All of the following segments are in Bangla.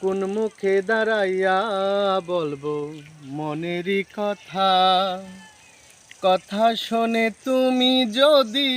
কোন মুখে দাঁড়াইয়া বলব মনেরই কথা? কথা শোনে তুমি যদি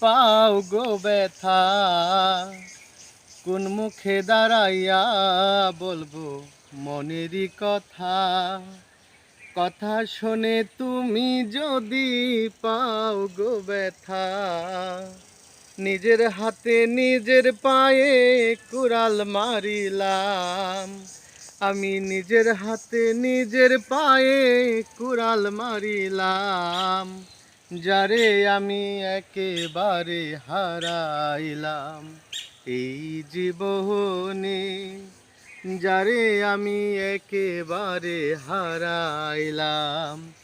পাও গো ব্যথা। কোন মুখে দাঁড়াইয়া বলব মনেরই কথা? কথা শোনে তুমি যদি পাও গো ব্যথা। নিজের হাতে নিজের পায়ে কুড়াল মারিলাম। আমি নিজের হাতে নিজের পায়ে কুড়াল মারিলাম, যারে আমি একেবারে হারাইলাম। এই জীবনে যারে আমি একেবারে হারাইলাম।